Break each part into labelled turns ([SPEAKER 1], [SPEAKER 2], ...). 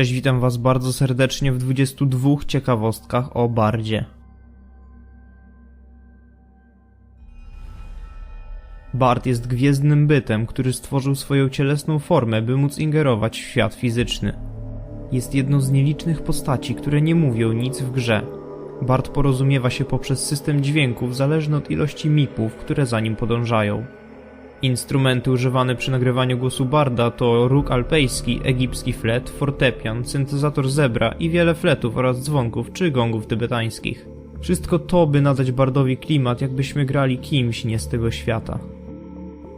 [SPEAKER 1] Cześć, witam was bardzo serdecznie w 22 ciekawostkach o Bardzie. Bard jest gwiezdnym bytem, który stworzył swoją cielesną formę, by móc ingerować w świat fizyczny. Jest jedną z nielicznych postaci, które nie mówią nic w grze. Bard porozumiewa się poprzez system dźwięków zależny od ilości mipów, które za nim podążają. Instrumenty używane przy nagrywaniu głosu Barda to róg alpejski, egipski flet, fortepian, syntezator zebra i wiele fletów oraz dzwonków czy gongów tybetańskich. Wszystko to, by nadać Bardowi klimat, jakbyśmy grali kimś nie z tego świata.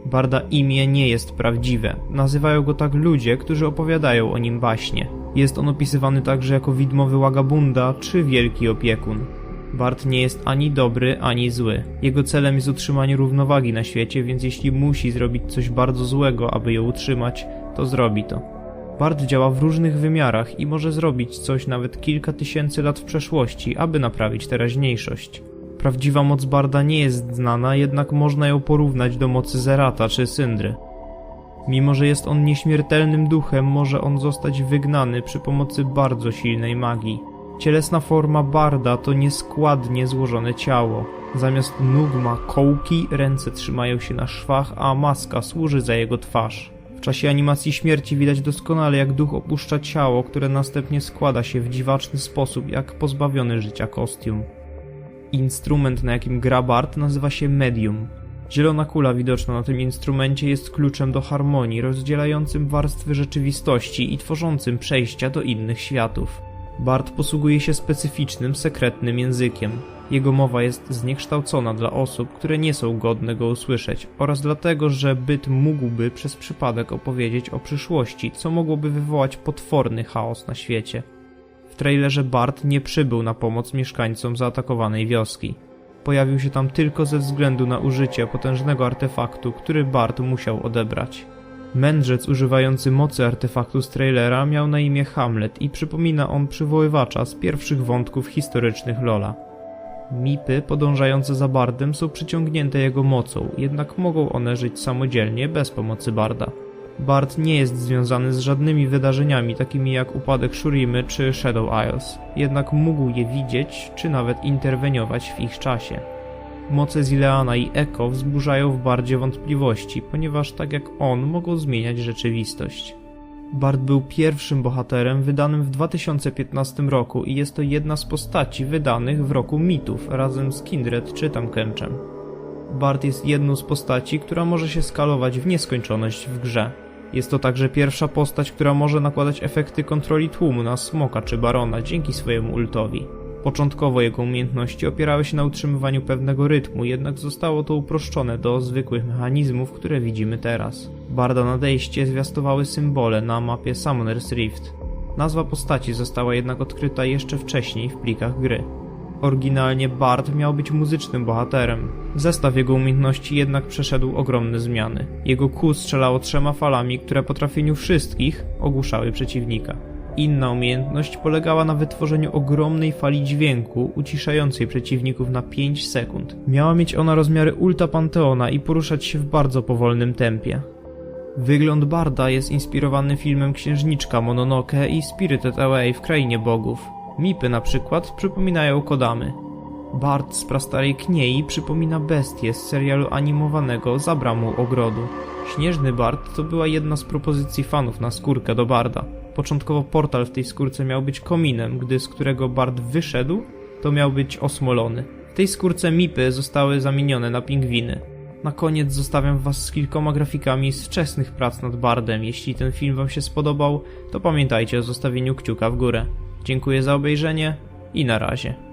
[SPEAKER 1] Barda imię nie jest prawdziwe. Nazywają go tak ludzie, którzy opowiadają o nim baśnie. Jest on opisywany także jako widmowy Łagabunda czy wielki opiekun. Bart nie jest ani dobry, ani zły. Jego celem jest utrzymanie równowagi na świecie, więc jeśli musi zrobić coś bardzo złego, aby ją utrzymać, to zrobi to. Bart działa w różnych wymiarach i może zrobić coś nawet kilka tysięcy lat w przeszłości, aby naprawić teraźniejszość. Prawdziwa moc Barda nie jest znana, jednak można ją porównać do mocy Zerata czy Syndry. Mimo, że jest on nieśmiertelnym duchem, może on zostać wygnany przy pomocy bardzo silnej magii. Cielesna forma Barda to nieskładnie złożone ciało. Zamiast nóg ma kołki, ręce trzymają się na szwach, a maska służy za jego twarz. W czasie animacji śmierci widać doskonale, jak duch opuszcza ciało, które następnie składa się w dziwaczny sposób, jak pozbawiony życia kostium. Instrument, na jakim gra Bart, nazywa się medium. Zielona kula widoczna na tym instrumencie jest kluczem do harmonii, rozdzielającym warstwy rzeczywistości i tworzącym przejścia do innych światów. Bart posługuje się specyficznym, sekretnym językiem. Jego mowa jest zniekształcona dla osób, które nie są godne go usłyszeć, oraz dlatego, że byt mógłby przez przypadek opowiedzieć o przyszłości, co mogłoby wywołać potworny chaos na świecie. W trailerze Bart nie przybył na pomoc mieszkańcom zaatakowanej wioski. Pojawił się tam tylko ze względu na użycie potężnego artefaktu, który Bart musiał odebrać. Mędrzec używający mocy artefaktu z trailera miał na imię Hamlet i przypomina on przywoływacza z pierwszych wątków historycznych Lola. Mipy podążające za Bardem są przyciągnięte jego mocą, jednak mogą one żyć samodzielnie bez pomocy Barda. Bard nie jest związany z żadnymi wydarzeniami takimi jak upadek Shurimy czy Shadow Isles, jednak mógł je widzieć czy nawet interweniować w ich czasie. Moce Zileana i Eko wzburzają w Bardzie wątpliwości, ponieważ tak jak on mogą zmieniać rzeczywistość. Bard był pierwszym bohaterem wydanym w 2015 roku i jest to jedna z postaci wydanych w roku mitów razem z Kindred czy Tamkenczem. Bard jest jedną z postaci, która może się skalować w nieskończoność w grze. Jest to także pierwsza postać, która może nakładać efekty kontroli tłumu na Smoka czy Barona dzięki swojemu ultowi. Początkowo jego umiejętności opierały się na utrzymywaniu pewnego rytmu, jednak zostało to uproszczone do zwykłych mechanizmów, które widzimy teraz. Barda nadejście zwiastowały symbole na mapie Summoner's Rift. Nazwa postaci została jednak odkryta jeszcze wcześniej w plikach gry. Oryginalnie Bard miał być muzycznym bohaterem. Zestaw jego umiejętności jednak przeszedł ogromne zmiany. Jego kół strzelało trzema falami, które po trafieniu wszystkich ogłuszały przeciwnika. Inna umiejętność polegała na wytworzeniu ogromnej fali dźwięku, uciszającej przeciwników na 5 sekund. Miała mieć ona rozmiary Ulta Panteona i poruszać się w bardzo powolnym tempie. Wygląd Barda jest inspirowany filmem Księżniczka Mononoke i Spirited Away w Krainie Bogów. Mipy na przykład przypominają Kodamy. Bard z prastarej Kniei przypomina bestię z serialu animowanego za bramą ogrodu. Śnieżny Bard to była jedna z propozycji fanów na skórkę do Barda. Początkowo portal w tej skórce miał być kominem, gdy z którego Bard wyszedł, to miał być osmolony. W tej skórce mipy zostały zamienione na pingwiny. Na koniec zostawiam Was z kilkoma grafikami z wczesnych prac nad Bardem. Jeśli ten film Wam się spodobał, to pamiętajcie o zostawieniu kciuka w górę. Dziękuję za obejrzenie i na razie.